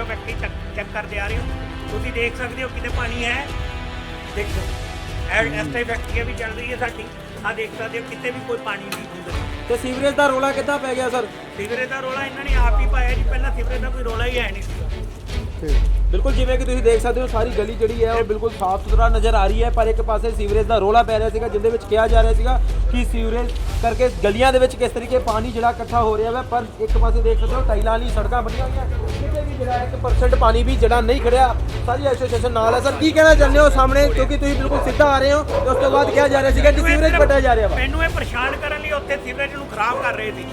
ਵਿੱਚੋਂ factory check ਕਰਦੇ ਆ ਰਹੇ ਹੋ ਤੁਸੀਂ ਦੇਖ ਸਕਦੇ ਹੋ ਕਿਤੇ ਪਾਣੀ ਹੈ। ਦੇਖੋ ਐ ਇਸ ਟਾਈਪ ਫੈਕਟਰੀ ਵੀ ਚੱਲ ਰਹੀ ਹੈ ਸਾਡੀ। ਆ ਦੇਖ ਸਕਦੇ ਹੋ ਕਿਤੇ ਵੀ ਕੋਈ ਪਾਣੀ ਨਹੀਂ ਹੁੰਦਾ। ਤੇ ਸੀਵਰੇਜ ਦਾ ਰੋਲਾ ਕਿੱਦਾਂ ਪੈ ਗਿਆ ਸਰ? ਸੀਵਰੇਜ ਦਾ ਰੋਲਾ ਇਹਨਾਂ ਨੇ ਆਪ ਹੀ ਪਾਇਆ ਜੀ ਪਹਿਲਾਂ ਸੀਵਰੇਜ ਦਾ ਕੋਈ ਰੋਲਾ ਹੀ ਹੈ ਨਹੀਂ ਸੀ। ਬਿਲਕੁਲ ਜਿਵੇਂ ਕਿ ਤੁਸੀਂ ਦੇਖ ਸਕਦੇ ਹੋ ਸਾਰੀ ਗਲੀ ਜਿਹੜੀ ਹੈ ਉਹ ਬਿਲਕੁਲ ਸਾਫ਼ ਸੁਥਰਾ ਨਜ਼ਰ ਆ ਰਹੀ ਹੈ ਪਰ ਇੱਕ ਪਾਸੇ ਸੀਵਰੇਜ ਦਾ ਰੋਲਾ ਪੈ ਰਿਹਾ ਸੀਗਾ ਜਿੰਦੇ ਵਿੱਚ ਕਿਹਾ ਜਾ ਰਿਹਾ ਸੀਗਾ ਕਿ ਸੀਵਰੇਜ ਕਰਕੇ ਗਲੀਆਂ ਦੇ ਵਿੱਚ ਕਿਸ ਤਰੀਕੇ ਪਾਣੀ ਜਿਹੜਾ ਇਕੱਠਾ ਹੋ ਰਿਹਾ ਹੈ ਪਰ ਇੱਕ ਪਾਸੇ ਦੇਖ ਸਕਦੇ ਹੋ ਟਾਈਲਾਂ ਵਾਲੀ ਸੜਕਾਂ ਬਣੀਆਂ ਹੋਈਆਂ। ਜਿਹੜਾ 1% ਪਾਣੀ ਵੀ ਜਿਹੜਾ ਨਹੀਂ ਖੜਿਆ ਸਾਰੀ ਐਸੋਸੀਏਸ਼ਨ ਨਾਲ ਹੈ। ਸਰ ਕੀ ਕਹਿਣਾ ਚਾਹੁੰਦੇ ਹੋ ਸਾਹਮਣੇ? ਕਿਉਂਕਿ ਤੁਸੀਂ ਬਿਲਕੁਲ ਸਿੱਧਾ ਆ ਰਹੇ ਹੋ ਤੇ ਉਸ ਤੋਂ ਬਾਅਦ ਕਿਹਾ ਜਾ ਰਿਹਾ ਸੀਗਾ ਕਿ ਸੀਵਰੇਜ ਪੱਟਿਆ ਜਾ ਰਿਹਾ ਵਾ। ਮੈਨੂੰ ਇਹ ਪਰੇਸ਼ਾਨ ਕਰਨ ਲਈ ਉੱਥੇ ਸੀਵਰੇਜ ਨੂੰ ਖਰਾਬ ਕਰ ਰਹੇ ਸੀ।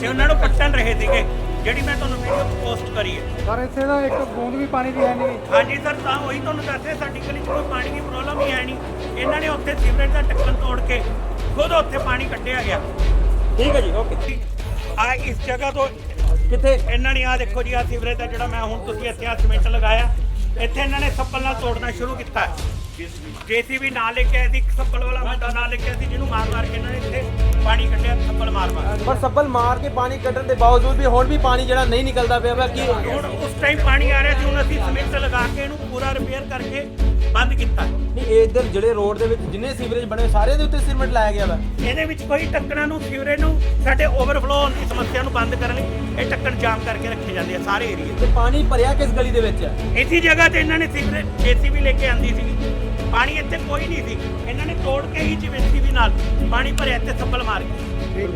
ਤੇ ਉਹਨਾਂ ਨੂੰ ਪੱਟਣ ਰਹੇ ਸੀਗੇ ਜਿਹੜੀ ਮੈਂ ਤੁਹਾਨੂੰ ਵੀਡੀਓ ਪੋਸਟ ਕਰੀ ਹੈ। ਪਰ ਇੱਥੇ ਦਾ ਇੱਕ ਬੂੰਦ ਵੀ ਪਾਣੀ ਦੀ ਹੈ ਨਹੀਂ। ਹਾਂਜੀ ਸਰ ਤਾਂ ਉਹੀ ਤੁਹਾਨੂੰ ਦੱਸਦੇ ਸਾਡੀ ਗਲੀ 'ਚ ਕੋਈ ਪਾਣੀ ਦੀ ਪ੍ਰੋਬਲਮ ਹੀ ਹੈ ਨਹੀਂ। ਇਹਨਾਂ ਨੇ ਉੱਥੇ ਸੀਵਰੇਜ ਦਾ ਢੱਕਣ ਤੋੜ ਕੇ ਖੁਦ ਉੱਥੇ ਪਾਣੀ ਕੱਢਿਆ ਗਿਆ। ਠੀਕ ਹੈ ਜੀ ਓਕੇ ਆ ਇਸ ਜਗ੍ਹਾ ਤੋਂ ਕਿੱਥੇ? ਇਹਨਾਂ ਨੇ ਆ ਦੇਖੋ ਜੀ ਆ ਸੀਵਰੇਜ ਦਾ ਜਿਹੜਾ ਮੈਂ ਹੁਣ ਤੁਸੀਂ ਇੱਥੇ ਆ ਸੀਮੈਂਟ ਲਗਾਇਆ ਇੱਥੇ ਇਹਨਾਂ ਨੇ ਸੱਪਲ ਨਾਲ ਤੋੜਨਾ ਸ਼ੁਰੂ ਕੀਤਾ। ਜੀਸੀਬੀ ਨਾਲ ਲੈ ਕੇ ਆਏ ਸੀ ਸੱਪਲ ਵਾਲਾ ਮੁੰਡਾ ਨਾਲ ਲੈ ਕੇ ਆਏ ਸੀ ਜਿਹਨੂੰ ਮਾਰ ਮਾਰ ਕੇ ਇਹਨਾਂ ਨੇ ਇੱਥੇ ਪਾਣੀ ਕੱਢਿਆ ਸੱਪਲ ਮਾਰ ਮਾਰ ਪਰ ਸੱਬਲ ਮਾਰ ਕੇ ਪਾਣੀ ਕੱਢਣ ਦੇ ਬਾਵਜੂਦ ਵੀ ਹੁਣ ਵੀ ਪਾਣੀ ਜਿਹੜਾ ਨਹੀਂ ਨਿਕਲਦਾ ਪਿਆ ਵਾ ਕੀ ਹੁਣ ਉਸ ਟਾਈਮ ਪਾਣੀ ਆ ਰਿਹਾ ਸੀ ਹੁਣ ਅਸੀਂ ਸੀਮੈਂਟ ਲਗਾ ਕੇ ਇਹਨੂੰ ਪੂਰਾ ਰਿਪੇਅਰ ਕਰਕੇ ਬੰਦ ਕੀਤਾ। ਨਹੀਂ ਇਹ ਇੱਧਰ ਜਿਹੜੇ ਰੋਡ ਦੇ ਵਿੱਚ ਜਿੰਨੇ ਸੀਵਰੇਜ ਬਣੇ ਸਾਰਿਆਂ ਦੇ ਉੱਤੇ ਸੀਮੈਂਟ ਲਾਇਆ ਗਿਆ ਵਾ। ਇਹਦੇ ਵਿੱਚ ਕੋਈ ਟੱਕਰਾਂ ਨੂੰ ਸੀਵਰੇਜ ਨੂੰ ਸਾਡੇ ਓਵਰਫਲੋ ਹੋਣ ਦੀ ਸਮੱਸਿਆ ਨੂੰ ਬੰਦ ਕਰਨ ਇਹ ਟੱਕਣ ਜਾਮ ਕਰਕੇ ਰੱਖੇ ਜਾਂਦੇ ਆ ਸਾਰੇ ਏਰੀਏ ਤੇ ਪਾਣੀ ਭਰਿਆ ਕਿਸ ਗਲੀ ਦੇ ਵਿੱਚ ਹੈ ਇਸੀ ਜਗ੍ਹਾ ਤੇ ਇਹਨਾਂ ਨੇ ਸੀਵਰੇਜ ਜੀਸੀਬੀ ਲੈ ਕੇ ਆਂਦੀ ਸੀ ਪਾਣੀ ਇੱਥੇ ਕੋਈ ਨਹੀਂ ਸੀ। ਇਹਨਾਂ ਨੇ ਤੋੜ ਕੇ ਹੀ ਜੀਸੀਬੀ ਨਾਲ ਪਾਣੀ ਭਰਿਆ ਇੱਥੇ ਸੱਪਲ ਮਾਰ ਕੇ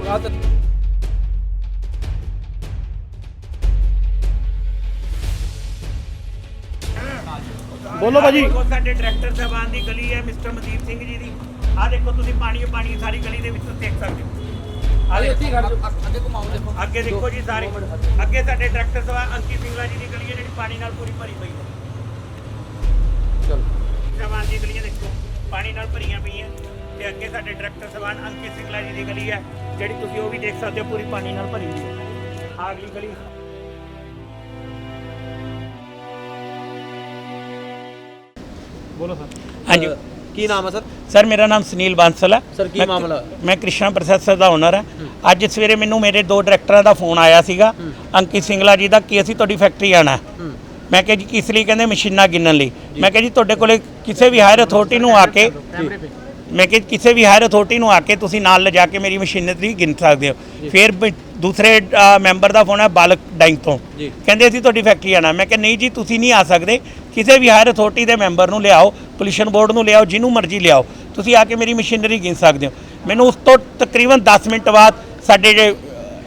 ਬੋਲੋ ਭਾਜੀ। ਸਾਡੇ ਡਾਇਰੈਕਟਰ ਸਾਹਿਬਾਨ ਦੀ ਗਲੀ ਹੈ ਮਿਸਟਰ ਮਨਦੀਪ ਸਿੰਘ ਜੀ ਦੀ। ਆਹ ਦੇਖੋ ਤੁਸੀਂ ਪਾਣੀ ਪਾਣੀ ਸਾਰੀ ਗਲੀ ਦੇ ਵਿੱਚ ਦੇਖ ਸਕਦੇ ਹੋ। ਅੱਗੇ ਘੁਮਾਓ ਦੇਖੋ। ਅੱਗੇ ਦੇਖੋ ਜੀ ਸਾਰੇ। ਅੱਗੇ। ਸਾਡੇ ਡਾਇਰੈਕਟਰ ਸਾਹਿਬ ਅੰਕਿਤ ਸਿੰਘਲਾ ਜੀ ਦੀ ਗਲੀ ਹੈ ਜਿਹੜੀ ਪਾਣੀ ਨਾਲ ਪੂਰੀ ਭਰੀ ਪਈ ਹੈ। ਚਲੋ। ਸਾਹਿਬਾਨ ਦੀ ਗਲੀਆਂ ਦੇਖੋ ਪਾਣੀ ਨਾਲ ਭਰੀਆਂ ਪਈਆਂ। ਤੇ ਅੱਗੇ ਸਾਡੇ ਡਾਇਰੈਕਟਰ ਸਾਹਿਬਾਨ ਅੰਕਿਤ ਸਿੰਘਲਾ ਜੀ ਦੀ ਗਲੀ ਹੈ ਜਿਹੜੀ ਤੁਸੀਂ ਉਹ ਵੀ ਦੇਖ ਸਕਦੇ ਹੋ ਪੂਰੀ ਪਾਣੀ ਨਾਲ ਭਰੀ ਹੋਈ ਹੈ। ਆਹ ਅਗਲੀ ਗਲੀ। ਬੋਲੋ ਸਰ। ਹਾਂਜੀ। ਕੀ ਨਾਮ ਹੈ ਸਰ? ਸਰ ਮੇਰਾ ਨਾਮ ਸੁਨੀਲ ਬਾਂਸਲ ਹੈ। ਸਰ ਕੀ ਮਾਮਲਾ? ਮੈਂ ਕ੍ਰਿਸ਼ਨਾ ਪ੍ਰੋਸੈਸਰ ਦਾ ਓਨਰ ਹਾਂ। ਅੱਜ ਸਵੇਰੇ ਮੈਨੂੰ ਮੇਰੇ ਦੋ ਡਾਇਰੈਕਟਰਾਂ ਦਾ ਫੋਨ ਆਇਆ ਸੀਗਾ ਅੰਕਿਤ ਸਿੰਗਲਾ ਜੀ ਦਾ ਕਿ ਅਸੀਂ ਤੁਹਾਡੀ ਫੈਕਟਰੀ ਆਣਾ ਮੈਂ ਕਿਹਾ ਜੀ ਕਿਸ ਲਈ? ਕਹਿੰਦੇ ਮਸ਼ੀਨਾਂ ਗਿਣਨ ਲਈ। ਮੈਂ ਕਿਹਾ ਜੀ ਤੁਹਾਡੇ ਕੋਲੇ ਕਿਸੇ ਵੀ ਹਾਇਰ ਅਥਾਰਟੀ ਨੂੰ ਆ ਕੇ ਮੈਂ ਕਿਹਾ ਕਿਸੇ ਵੀ ਹਾਇਰ ਅਥਾਰਟੀ ਨੂੰ ਆ ਕੇ ਤੁਸੀਂ ਨਾਲ ਲਿਜਾ ਕੇ ਮੇਰੀ ਮਸ਼ੀਨਰੀ ਗਿਣ ਸਕਦੇ ਹੋ। ਫਿਰ ਦੂਸਰੇ ਮੈਂਬਰ ਦਾ ਫੋਨ ਹੈ ਬਾਲਕ ਡੈਂਕ ਤੋਂ। ਕਹਿੰਦੇ ਅਸੀਂ ਤੁਹਾਡੀ ਫੈਕਟਰੀ ਆਣਾ ਮੈਂ ਕਿਹਾ ਨਹੀਂ ਜੀ ਤੁਸੀਂ ਨਹੀਂ ਆ ਸਕਦੇ। ਕਿਸੇ ਵੀ ਹਾਇਰ ਅਥਾਰਟੀ ਦੇ ਮੈਂਬਰ ਨੂੰ ਲਿਆਓ ਪੋਲੂਸ਼ਨ ਬੋਰਡ ਨੂੰ ਲਿਆਓ ਜਿਹਨੂੰ ਮਰਜ਼ੀ ਲਿਆਓ। ਤੁਸੀਂ ਆ ਕੇ ਮੇਰੀ ਮਸ਼ੀਨਰੀ ਗਿਣ ਸਕਦੇ ਹੋ। ਮੈਨੂੰ ਉਸ ਤੋਂ ਤਕਰੀਬਨ 10 ਮਿੰਟ ਬਾਅਦ ਸਾਡੇ ਜਿਹੜੇ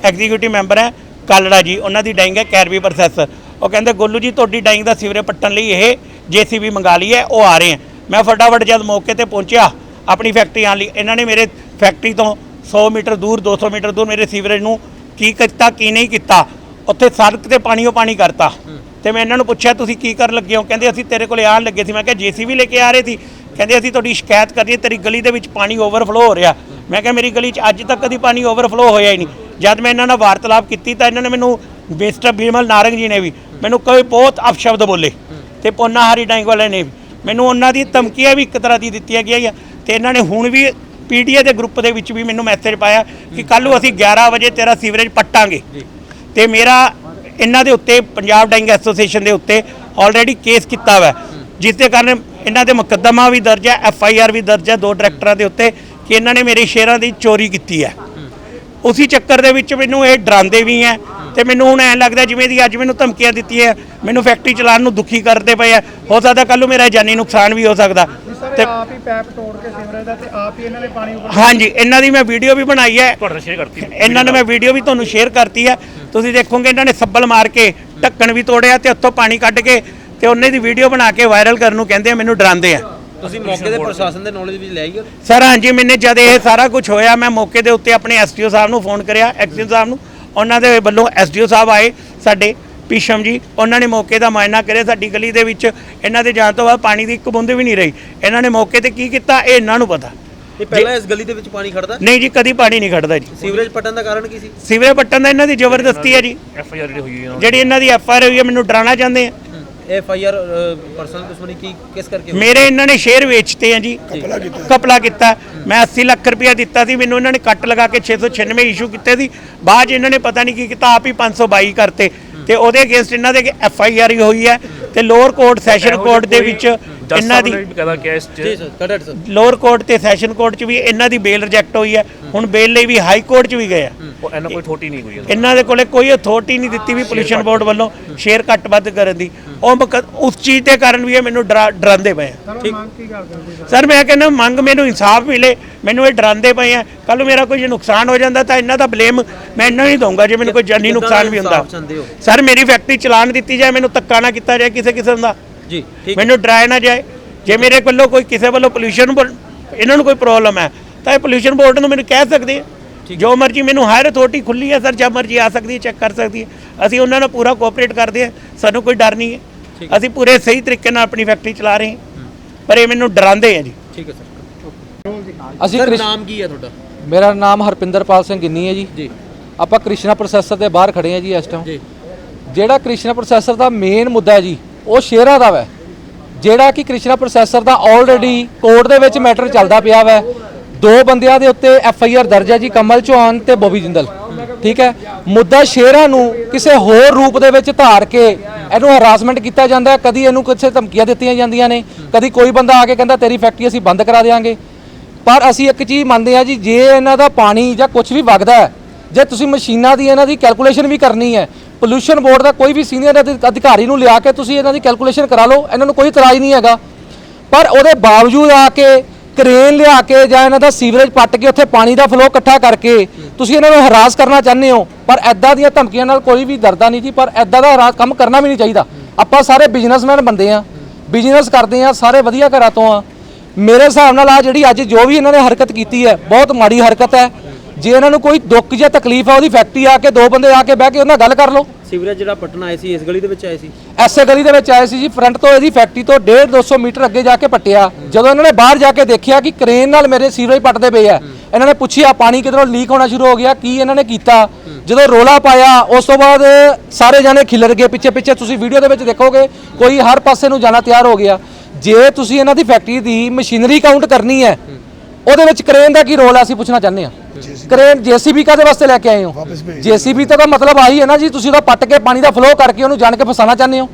ਐਗਜ਼ੀਕਿਊਟਿਵ ਮੈਂਬਰ ਹੈ ਕਾਲੜਾ ਜੀ ਉਹਨਾਂ ਦੀ ਡਾਈਂਗ ਹੈ ਕੈਰਵੀ ਪ੍ਰੋਸੈਸਰ ਉਹ ਕਹਿੰਦੇ ਗੋਲੂ ਜੀ ਤੁਹਾਡੀ ਡਾਈਂਗ ਦਾ ਸਿਵਰੇ ਪੱਟਣ ਲਈ ਇਹ ਜੀਸੀਬੀ ਮੰਗਾ ਲਈ ਹੈ ਉਹ ਆ ਰਹੇ ਹੈ। ਮੈਂ ਫਟਾਫਟ ਜਦ ਮੌਕੇ ਤੇ ਪਹੁੰਚਿਆ ਆਪਣੀ ਫੈਕਟਰੀ ਆਉਣ ਲਈ। ਇਹਨਾਂ ਨੇ ਮੇਰੇ ਫੈਕਟਰੀ ਤੋਂ 100 ਮੀਟਰ ਦੂਰ 200 ਮੀਟਰ ਦੂਰ ਮੇਰੇ ਸੀਵਰੇਜ ਨੂੰ ਕੀ ਕੀਤਾ ਕੀ ਨਹੀਂ ਕੀਤਾ ਉੱਥੇ ਸੜਕ ਤੇ ਪਾਣੀਓ ਪਾਣੀ ਕਰਤਾ। ਤੇ ਮੈਂ ਇਹਨਾਂ ਨੂੰ ਪੁੱਛਿਆ ਤੁਸੀਂ ਕੀ ਕਰਨ ਲੱਗੇ ਹੋ? ਕਹਿੰਦੇ ਅਸੀਂ ਤੇਰੇ ਕੋਲੇ ਆਉਣ ਲੱਗੇ ਸੀ। ਮੈਂ ਕਿਹਾ ਜੀਸੀਬੀ ਲੈ ਕੇ ਆ ਰਹੇ ਸੀ। ਕਹਿੰਦੇ ਅਸੀਂ ਤੁਹਾਡੀ ਸ਼ਿਕਾਇਤ ਕਰੀਏ ਤੇਰੀ ਗਲੀ ਦੇ ਵਿੱਚ ਪਾਣੀ ਓਵਰਫਲੋ ਹੋ ਰਿਹਾ। ਮੈਂ ਕਿਹਾ ਮੇਰੀ ਗਲੀ 'ਚ ਅੱਜ ਤੱਕ ਕਦੀ ਪਾਣੀ ਓਵਰਫਲੋ ਹੋਇਆ ਹੀ ਨਹੀਂ। ਜਦ ਮੈਂ ਇਹਨਾਂ ਨਾਲ ਵਾਰਤਾਲਾਪ ਕੀਤੀ ਤਾਂ ਇਹਨਾਂ ਨੇ ਮੈਨੂੰ ਮਿਸਟਰ ਬਿਮਲ ਨਾਰੰਗ ਜੀ ਨੇ ਵੀ ਮੈਨੂੰ ਕੋਈ ਬਹੁਤ ਅਪਸ਼ਬਦ ਬੋਲੇ। ਤੇ ਪੋਨਾਹਾਰੀ ਡੈਂਗ ਵਾਲੇ ਨੇ ਮੈਨੂੰ ਉਹਨਾਂ ਦੀ ਧਮਕੀਆਂ ਵੀ ਇੱਕ ਤਰ੍ਹਾਂ ਦੀ ਦਿੱਤੀਆਂ ਗਈਆਂ। ਤੇ ਇਹਨਾਂ ਨੇ ਹੁਣ ਵੀ ਪੀਡੀਏ ਦੇ ਗਰੁੱਪ ਦੇ ਵਿੱਚ ਵੀ ਮੈਨੂੰ ਮੈਸੇਜ ਪਾਇਆ ਕਿ ਕੱਲ ਨੂੰ ਅਸੀਂ 11 ਵਜੇ ਤੇਰਾ ਸੀਵਰੇਜ ਪੱਟਾਂਗੇ। ਤੇ ਮੇਰਾ ਇਹਨਾਂ ਦੇ ਉੱਤੇ ਪੰਜਾਬ ਡੈਂਗ ਐਸੋਸੀਏਸ਼ਨ ਦੇ ਉੱਤੇ ਆਲਰੇਡੀ ਕੇਸ ਕੀਤਾ ਹੋਇਆ ਜਿਸ ਦੇ ਕਾਰਨ ਇਹਨਾਂ ਦੇ ਮੁਕੱਦਮਾ ਵੀ ਦਰਜ ਹੈ ਐਫ ਆਈ ਆਰ ਵੀ ਦਰਜ ਹੈ ਦੋ ਡਾਇਰੈਕਟਰਾਂ ਦੇ ਉੱਤੇ ਕਿ ਇਹਨਾਂ ਨੇ ਮੇਰੇ ਸ਼ੇਅਰਾਂ ਦੀ ਚੋਰੀ ਕੀਤੀ ਹੈ। ਉਸੇ ਚੱਕਰ ਦੇ ਵਿੱਚ ਮੈਨੂੰ ਇਹ ਡਰਾਉਂਦੇ ਵੀ ਹੈ। ਤੇ ਮੈਨੂੰ ਹੁਣ ਐਂ ਲੱਗਦਾ ਜਿਵੇਂ ਦੀ ਅੱਜ ਮੈਨੂੰ ਧਮਕੀਆਂ ਦਿੱਤੀਆਂ ਮੈਨੂੰ ਫੈਕਟਰੀ ਚਲਾਉਣ ਨੂੰ ਦੁਖੀ ਕਰਦੇ ਪਏ ਆ। ਹੋ ਸਕਦਾ ਕੱਲ ਨੂੰ ਮੇਰਾ ਜਾਨੀ ਨੁਕਸਾਨ ਵੀ ਹੋ ਸਕਦਾ। ਤੇ ਆਪ ਹੀ ਪੈਪ ਤੋੜ ਕੇ ਸੀਵਰੇਜ ਦਾ ਤੇ ਆਪ ਹੀ ਇਹਨਾਂ ਨੇ ਪਾਣੀ ਉੱਪਰ ਹਾਂਜੀ ਇਹਨਾਂ ਦੀ ਮੈਂ ਵੀਡੀਓ ਵੀ ਬਣਾਈ ਹੈ। ਤੁਹਾਡੇ ਸ਼ੇਅਰ ਕਰਤੀ। ਇਹਨਾਂ ਨੇ ਮੈਂ ਵੀਡੀਓ ਵੀ ਤੁਹਾਨੂੰ ਸ਼ੇਅਰ ਕਰਤੀ ਹੈ। ਤੁਸੀਂ ਦੇਖੋਗੇ ਇਹਨਾਂ ਨੇ ਸੱਬਲ ਮਾਰ ਕੇ ਢੱਕਣ ਵੀ ਤੋੜਿਆ ਤੇ ਉੱਥੋਂ ਪਾਣੀ ਕੱਢ ਕੇ ਤੇ ਉਹਨੇ ਦੀ ਵੀਡੀਓ ਬਣਾ ਕੇ ਵਾਇਰਲ ਕਰਨ ਨੂੰ ਕਹਿੰਦੇ ਆ ਮੈਨੂੰ ਡਰਾਉਂਦੇ ਆ। ਤੁਸੀਂ ਮੌਕੇ ਦੇ ਪ੍ਰਸ਼ਾਸਨ ਦੇ ਨੌਲੇਜ ਵਿੱਚ ਲੈ ਹੋ? ਸਰ ਹਾਂਜੀ ਮੈਨੇ ਜਦ ਇਹ ਸਾਰਾ ਕੁਝ ਹੋਇਆ ਮੈਂ ਮੌਕੇ ਦੇ ਉੱਤੇ ਆਪਣੇ ਐਸਡੀਓ ਸਾਹਿਬ ਨੂੰ ਫੋਨ ਕਰਿਆ ਐਕਸਿਸ ਸਾਹਿਬ ਨੂੰ। ਉਹਨਾਂ ਦੇ ਵੱਲੋਂ ਐਸਡੀਓ ਸਾਹਿਬ ਆਏ ਸਾਡੇ ਪੀਸ਼ਮ ਜੀ ਉਹਨਾਂ ਨੇ ਮੌਕੇ ਦਾ ਮਾਇਨਾ ਕਰਿਆ ਸਾਡੀ ਗਲੀ ਦੇ ਵਿੱਚ। ਇਹਨਾਂ ਦੇ ਜਾਣ ਤੋਂ ਬਾਅਦ ਪਾਣੀ ਦੀ ਇੱਕ ਬੂੰਦ ਵੀ ਨਹੀਂ ਰਹੀ। ਇਹਨਾਂ ਨੇ ਮੌਕੇ ਤੇ ਕੀ ਕੀਤਾ ਇਹ ਇਹਨਾਂ ਨੂੰ ਪਤਾ। ਇਹ ਪਹਿਲਾਂ ਇਸ ਗਲੀ ਦੇ ਵਿੱਚ ਪਾਣੀ ਖੜਦਾ? ਨਹੀਂ ਜੀ ਕਦੀ ਪਾਣੀ ਨਹੀਂ ਖੜਦਾ ਜੀ। ਸੀਵਰੇਜ ਪਟਣ ਦਾ ਕਾਰਨ ਕੀ ਸੀ? ਸਿਵਰੇ ਪੱਟਣ ਦਾ ਇਹਨਾਂ ਦੀ ਜ਼ਬਰਦਸਤੀ ਹੈ ਜੀ। ਐਫ ਆਈ ਆਰ ਜਿਹੜੀ ਹੋਈ ਹੈ ਜਿਹੜੀ ਇਹਨਾਂ ਦੀ ਐਫ ਆਰ ਹੋਈ ਹੈ ਮੈਨੂੰ ਡਰਾਉਣਾ ਚਾਹੁੰਦੇ ਆ। ਐਫ ਆਈ ਆਰ ਪਰਸਨਲ ਦੁਸ਼ਮਣੀ ਕੀ ਕਿਸ ਕਰਕੇ ਹੋਈ? ਮੇਰੇ ਇਹਨਾਂ ਨੇ ਸ਼ੇਅਰ ਵੇਚਤੇ ਆ ਜੀ। ਕਪਲਾ ਕੀਤਾ। ਮੈਂ 80 ਲੱਖ ਰੁਪਇਆ ਦਿੱਤਾ ਸੀ। ਮੈਨੂੰ ਇਹਨਾਂ ਨੇ ਕੱਟ ਲਗਾ ਕੇ 696 ਇਸ਼ੂ ਕੀਤੇ ਸੀ। ਬਾਅਦ 'ਚ ਇਹਨਾਂ ਨੇ ਪਤਾ ਨਹੀਂ ਕੀ ਕੀਤਾ ਆਪ ਹੀ 522 ਕਰਤੇ। ਤੇ ਉਹਦੇ ਅਗੇਂਸਟ ਇਹਨਾਂ ਦੇ ਐਫ ਆਈ ਆਰ ਹੋਈ ਹੈ। ਤੇ ਲੋਅਰ ਕੋਰਟ ਸੈਸ਼ਨ ਕੋਰਟ ਦੇ ਵਿੱਚ ਇਹਨਾਂ ਦੀ ਕਹਦਾ ਕੇਸ ਚ? ਸਰ ਕਟਟ ਸਰ। ਲੋਅਰ ਕੋਰਟ ਤੇ ਸੈਸ਼ਨ ਕੋਰਟ 'ਚ ਵੀ ਇਹਨਾਂ ਦੀ ਬੇਲ ਰਿਜੈਕਟ ਹੋਈ ਹੈ। ਹੁਣ ਬੇਲ ਲਈ ਵੀ ਹਾਈ ਕੋਰਟ 'ਚ ਵੀ ਗਏ ਆ। ਉਹ ਇਹਨਾਂ ਕੋਈ ਥੋਟੀ ਨਹੀਂ ਹੋਈ ਇਹਨਾਂ ਦੇ ਕੋਲੇ ਕੋਈ ਅਥਾਰਟੀ ਨਹੀਂ ਦਿੱਤੀ ਵੀ ਪੋਲੂਸ਼ਨ ਬੋਰਡ ਵੱਲੋਂ ਸ਼ੇਅਰ ਘੱਟ ਵੱਧ ਕਰਨ ਦੀ। ਉਹ ਮਕ- ਉਸ ਚੀਜ਼ ਦੇ ਕਾਰਨ ਵੀ ਇਹ ਮੈਨੂੰ ਡਰਾ- ਡਰਾਉਂਦੇ ਪਏ ਆ। ਸਰ ਹੁਣ ਮੰਗ ਕੀ ਕਰਦੇ ਹੋ ਤੁਸੀਂ? ਸਰ ਮੈਂ ਕਹਿੰਦਾ ਮੰਗ ਮੈਨੂੰ ਇਨਸਾਫ ਮਿਲੇ ਮੈਨੂੰ ਇਹ ਡਰਾਉਂਦੇ ਪਏ ਆ। ਕੱਲ ਮੇਰਾ ਕੋਈ ਨੁਕਸਾਨ ਹੋ ਜਾਂਦਾ ਤਾਂ ਇਹਨਾਂ ਦਾ ਬਲੇਮ ਮੈਂ ਇਹਨਾਂ ਨੂੰ ਹੀ ਦਊਂਗਾ ਜੇ ਮੈਨੂੰ ਕੋਈ ਜਾਨੀ ਕਿੱਦਾਂ ਨੁਕਸਾਨ ਵੀ ਹੁੰਦਾ। ਇਨਸਾਫ਼ ਚਾਹੁੰਦੇ ਹੋ? ਸਰ ਮੇਰੀ ਫੈਕਟਰੀ ਚਲਾਨ ਦਿੱਤੀ ਜਾਏ ਮੈਨੂੰ ਧੱਕਾ ਨਾ ਕੀਤਾ ਜਾਏ ਕਿਸੇ ਕਿਸਮ ਦਾ। ਜੀ ਠੀਕ। ਮੈਨੂੰ ਡਰਾਇਆ ਨਾ ਜਾਏ। ਜੇ ਮੇਰੇ ਵੱਲੋਂ ਕੋਈ ਕਿਸੇ ਵੱਲੋਂ ਪੋਲੂਸ਼ਨ ਇਹਨਾਂ ਨੂੰ ਕੋਈ ਪ੍ਰੋਬਲਮ ਹੈ ਤਾਂ ਇਹ ਪੋਲੂਸ਼ਨ ਬੋਰਡ ਨੂੰ ਮੈਨੂੰ ਕਹਿ ਸਕਦੇ ਆ। ਜੋ ਮਰਜ਼ੀ ਮੈਨੂੰ ਹਾਇਰ ਅਥਾਰਟੀ ਖੁੱਲੀ ਹੈ ਸਰ ਜਦ ਮਰਜ਼ੀ ਆ ਸਕਦੀ ਹੈ ਚੈੱਕ ਕਰ ਸਕਦੀ ਹੈ। ਅਸੀਂ ਉਹਨਾਂ ਨਾਲ ਪੂਰਾ ਕੋਆਪਰੇਟ ਕਰਦੇ ਹਾਂ ਸਾਨੂੰ ਕੋਈ ਡਰ ਨਹੀਂ ਹੈ। ਅਸੀਂ ਪੂਰੇ ਸਹੀ ਤਰੀਕੇ ਨਾਲ ਆਪਣੀ ਫੈਕਟਰੀ ਚਲਾ ਰਹੇ ਹਾਂ ਪਰ ਇਹ ਮੈਨੂੰ ਡਰਾਉਂਦੇ ਆ ਜੀ। ਠੀਕ ਹੈ ਸਰ। ਅਸੀਂ ਸਰ ਨਾਮ ਕੀ ਹੈ ਤੁਹਾਡਾ? ਮੇਰਾ ਨਾਮ ਹਰਪਿੰਦਰਪਾਲ ਸਿੰਘ ਗਿੰਨੀ ਹੈ ਜੀ। ਜੀ। ਆਪਾਂ ਕ੍ਰਿਸ਼ਨਾ ਪ੍ਰੋਸੈਸਰ ਦੇ ਬਾਹਰ ਖੜੇ ਆ ਜੀ ਇਸ ਟਾਈਮ ਜੀ। ਜਿਹੜਾ ਕ੍ਰਿਸ਼ਨਾ ਪ੍ਰੋਸੈਸਰ ਦਾ ਮੇਨ ਮੁੱਦਾ ਹੈ ਜੀ ਉਹ ਸ਼ੇਅਰਾਂ ਦਾ ਵੈ ਜਿਹੜਾ ਕਿ ਕ੍ਰਿਸ਼ਨਾ ਪ੍ਰੋਸੈਸਰ ਦਾ ਆਲਰੇਡੀ ਕੋਰਟ ਦੇ ਵਿੱਚ ਮੈਟਰ ਚੱਲਦਾ ਪਿਆ ਵੈ ਦੋ ਬੰਦਿਆਂ ਦੇ ਉੱਤੇ ਐਫ ਆਈ ਆਰ ਦਰਜ ਹੈ ਜੀ, ਕਮਲ ਚੌਹਾਨ ਤੇ ਬੋਬੀ ਜਿੰਦਲ। ਠੀਕ ਹੈ? ਮੁੱਦਾ ਸ਼ੇਅਰਾਂ ਨੂੰ ਕਿਸੇ ਹੋਰ ਰੂਪ ਦੇ ਵਿੱਚ ਧਾਰ ਕੇ ਇਹਨੂੰ ਹਰਾਸਮੈਂਟ ਕੀਤਾ ਜਾਂਦਾ ਹੈ। ਕਦੀ ਇਹਨੂੰ ਕਿਸੇ ਧਮਕੀਆਂ ਦਿੱਤੀਆਂ ਜਾਂਦੀਆਂ ਨੇ, ਕਦੀ ਕੋਈ ਬੰਦਾ ਆ ਕੇ ਕਹਿੰਦਾ, ਤੇਰੀ ਫੈਕਟਰੀ ਅਸੀਂ ਬੰਦ ਕਰਾ ਦੇਵਾਂਗੇ ਪਰ ਅਸੀਂ ਇੱਕ ਚੀਜ਼ ਮੰਨਦੇ ਹਾਂ ਜੀ, ਜੇ ਇਹਨਾਂ ਦਾ ਪਾਣੀ ਜਾਂ ਕੁਝ ਵੀ ਵਗਦਾ ਹੈ, ਜੇ ਤੁਸੀਂ ਮਸ਼ੀਨਾਂ ਦੀ ਇਹਨਾਂ ਦੀ ਕੈਲਕੂਲੇਸ਼ਨ ਵੀ ਕਰਨੀ ਹੈ ਪੋਲੂਸ਼ਨ ਬੋਰਡ ਦਾ ਕੋਈ ਵੀ ਸੀਨੀਅਰ ਅਧਿਕਾਰੀ ਨੂੰ ਲਿਆ ਕੇ ਤੁਸੀਂ ਇਹਨਾਂ ਦੀ ਕੈਲਕੂਲੇਸ਼ਨ ਕਰਾ ਲਓ, ਇਹਨਾਂ ਨੂੰ ਕੋਈ ਇਤਰਾਜ਼ ਨਹੀਂ ਹੈਗਾ। ਪਰ ਉਹਦੇ ਬਾਵਜੂਦ ਆ ਕੇ ਕਰੇਨ ਲਿਆ ਕੇ ਜਾਂ ਇਹਨਾਂ ਦਾ ਸੀਵਰੇਜ ਪੱਟ ਕੇ ਉੱਥੇ ਪਾਣੀ ਦਾ ਫਲੋ ਇਕੱਠਾ ਕਰਕੇ ਤੁਸੀਂ ਇਹਨਾਂ ਨੂੰ ਹਰਾਸ ਕਰਨਾ ਚਾਹੁੰਦੇ ਹੋ, ਪਰ ਐਦਾਂ ਦੀਆਂ ਧਮਕੀਆਂ ਨਾਲ ਕੋਈ ਵੀ ਦਰਦਾ ਨਹੀਂ ਜੀ, ਪਰ ਐਦਾਂ ਦਾ ਹਰਾਸ ਕੰਮ ਕਰਨਾ ਵੀ ਨਹੀਂ ਚਾਹੀਦਾ। ਆਪਾਂ ਸਾਰੇ ਬਿਜ਼ਨਸਮੈਨ ਬੰਦੇ ਆ ਬਿਜ਼ਨਸ ਕਰਦੇ ਆ ਸਾਰੇ ਵਧੀਆ ਘਰਾਂ ਤੋਂ ਆ ਮੇਰੇ ਹਿਸਾਬ ਨਾਲ ਆ ਜਿਹੜੀ ਅੱਜ ਜੋ ਵੀ ਇਹਨਾਂ ਨੇ ਹਰਕਤ ਕੀਤੀ ਹੈ, ਬਹੁਤ ਮਾੜੀ ਹਰਕਤ ਹੈ। ਜੇ ਇਹਨਾਂ ਨੂੰ ਕੋਈ ਦੁੱਖ ਜਾਂ ਤਕਲੀਫ ਆ, ਉਹਦੀ ਫੈਕਟਰੀ ਆ ਕੇ ਦੋ ਬੰਦੇ ਆ ਕੇ ਬਹਿ ਕੇ ਉਹਨਾਂ ਨਾਲ ਗੱਲ ਕਰ ਲਓ। ਸੀਵਰੇਜ ਜਿਹੜਾ ਪਟਨਾ ਆਏ ਸੀ, ਇਸ ਗਲੀ ਦੇ ਵਿੱਚ ਆਏ ਸੀ? ਐਸੇ ਗਲੀ ਦੇ ਵਿੱਚ ਆਏ ਸੀ ਜੀ ਫਰੰਟ ਤੋਂ ਇਹਦੀ ਫੈਕਟਰੀ ਤੋਂ 1.5 200 ਮੀਟਰ ਅੱਗੇ ਜਾ ਕੇ ਪੱਟਿਆ। ਜਦੋਂ ਇਹਨਾਂ ਨੇ ਬਾਹਰ ਜਾ ਕੇ ਦੇਖਿਆ ਕਿ ਕ੍ਰੇਨ ਨਾਲ ਮੇਰੇ ਸੀਵਰੇਜ ਪੱਟਦੇ ਪਏ ਆ, ਇਹਨਾਂ ਨੇ ਪੁੱਛਿਆ, ਪਾਣੀ ਕਿਧਰੋਂ ਲੀਕ ਹੋਣਾ ਸ਼ੁਰੂ ਹੋ ਗਿਆ, ਕੀ ਇਹਨਾਂ ਨੇ ਕੀਤਾ? ਜਦੋਂ ਰੋਲਾ ਪਾਇਆ, ਉਸ ਤੋਂ ਬਾਅਦ ਸਾਰੇ ਜਾਣੇ ਖਿਲਰ ਗਏ ਪਿੱਛੇ ਪਿੱਛੇ, ਤੁਸੀਂ ਵੀਡੀਓ ਦੇ ਵਿੱਚ ਦੇਖੋਗੇ, ਕੋਈ ਹਰ ਪਾਸੇ ਨੂੰ ਜਾਣਾ ਤਿਆਰ ਹੋ ਗਿਆ। ਜੇ ਤੁਸੀਂ ਇਹਨਾਂ ਦੀ ਫੈਕਟਰੀ ਦੀ ਮਸ਼ੀਨਰੀ ਕਾਊਂਟ ਕਰਨੀ ਹੈ ਉਹਦੇ ਵਿੱਚ ਕ੍ਰੇਨ ਦਾ ਕੀ ਰੋਲ ਹੈ ਅਸੀਂ ਪੁੱਛਣਾ ਚਾਹੁੰਦੇ ਹਾਂ। ਕ੍ਰੇਨ ਜੀਸੀਬੀ ਕਾਦੇ ਵਾਸਤੇ ਲੈ ਕੇ ਆਏ ਹੋ? ਜੀਸੀਬੀ ਤਾਂ ਦਾ ਮਤਲਬ ਆਹੀ ਹੈ ਨਾ ਜੀ ਤੁਸੀਂ ਉਹਦਾ ਪੱਟ ਕੇ ਪਾਣੀ ਦਾ ਫਲੋ ਕਰਕੇ ਉਹਨੂੰ ਜਾਣ ਕੇ ਫਸਾਉਣਾ ਚਾਹੁੰਦੇ ਹੋ।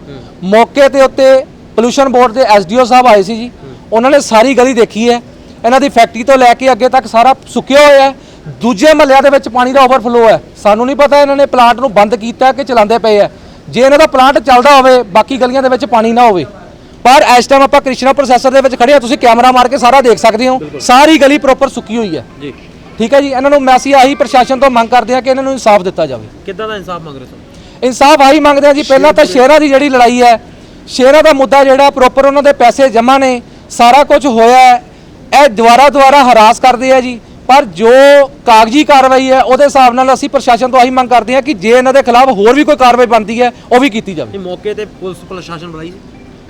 ਮੌਕੇ ਤੇ ਉੱਤੇ ਪੋਲੂਸ਼ਨ ਬੋਰਡ ਦੇ ਐਸਡੀਓ ਸਾਹਿਬ ਆਏ ਸੀ ਜੀ। ਉਹਨਾਂ ਨੇ ਸਾਰੀ ਗਲੀ ਦੇਖੀ ਹੈ। ਇਹਨਾਂ ਦੀ ਫੈਕਟਰੀ ਤੋਂ ਲੈ ਕੇ ਅੱਗੇ ਤੱਕ ਸਾਰਾ ਸੁੱਕਿਆ ਹੋਇਆ ਹੈ। ਦੂਜੇ ਮਹੱਲਿਆਂ ਦੇ ਵਿੱਚ ਪਾਣੀ ਦਾ ਓਵਰਫਲੋ ਹੈ। ਸਾਨੂੰ ਨਹੀਂ ਪਤਾ ਇਹਨਾਂ ਨੇ ਪਲਾਂਟ ਨੂੰ ਬੰਦ ਕੀਤਾ ਕਿ ਚਲਾਉਂਦੇ ਪਏ ਆ ਜੇ ਇਹਨਾਂ ਦਾ ਪਲਾਂਟ ਚੱਲਦਾ ਹੋਵੇ ਬਾਕੀ ਗਲੀਆਂ ਦੇ ਵਿੱਚ ਪਾਣੀ ਨਾ ਹੋਵੇ। ਪਰ ਇਸ ਟਾਈਮ ਆਪਾਂ ਕ੍ਰਿਸ਼ਨਾ ਪ੍ਰੋਸੈਸਰ ਦੇ ਵਿੱਚ ਖੜੇ ਆ ਤੁਸੀਂ ਕੈਮਰਾ ਮਾਰ ਕੇ ਸਾਰਾ ਦੇਖ ਸਕਦੇ ਹੋ। ਸਾਰੀ ਗਲੀ ਪ੍ਰੋਪਰ ਸੁੱਕੀ ਹੋਈ ਹੈ। ਜੀ। ਠੀਕ ਹੈ ਜੀ ਇਹਨਾਂ ਨੂੰ ਮੈਂ ਅਸੀਂ ਆਹੀ ਪ੍ਰਸ਼ਾਸਨ ਤੋਂ ਮੰਗ ਕਰਦੇ ਹਾਂ ਕਿ ਇਹਨਾਂ ਨੂੰ ਇਨਸਾਫ ਦਿੱਤਾ ਜਾਵੇ। ਕਿੱਦਾਂ ਦਾ ਇਨਸਾਫ ਮੰਗ ਰਹੇ ਸੋ ਇਨਸਾਫ ਆਹੀ ਮੰਗਦੇ ਹਾਂ ਜੀ ਪਹਿਲਾਂ ਤਾਂ ਸ਼ੇਅਰਾਂ ਦੀ ਜਿਹੜੀ ਲੜਾਈ ਹੈ ਸ਼ੇਅਰਾਂ ਦਾ ਮੁੱਦਾ ਜਿਹੜਾ ਪ੍ਰੋਪਰ ਉਹਨਾਂ ਦੇ ਪੈਸੇ ਜਮ੍ਹਾਂ ਨੇ ਸਾਰਾ ਕੁਝ ਹੋਇਆ ਹੈ। ਇਹ ਦੁਆਰਾ ਦੁਆਰਾ ਹਰਾਸ ਕਰਦੇ ਆ ਜੀ। ਪਰ ਜੋ ਕਾਗਜ਼ੀ ਕਾਰਵਾਈ ਹੈ ਉਹਦੇ ਹਿਸਾਬ ਨਾਲ ਅਸੀਂ ਪ੍ਰਸ਼ਾਸਨ ਤੋਂ ਆਹੀ ਮੰਗ ਕਰਦੇ ਹਾਂ ਕਿ ਜੇ ਇਹਨਾਂ ਦੇ ਖਿਲਾਫ ਹੋਰ ਵੀ ਕੋਈ ਕਾਰਵਾਈ ਬਣਦੀ ਹੈ ਉਹ ਵੀ ਕੀਤੀ ਜਾਵੇ। ਮੌਕੇ ਤੇ ਪੁਲਿਸ ਪ੍ਰਸ਼ਾਸਨ ਬੁਲਾਈ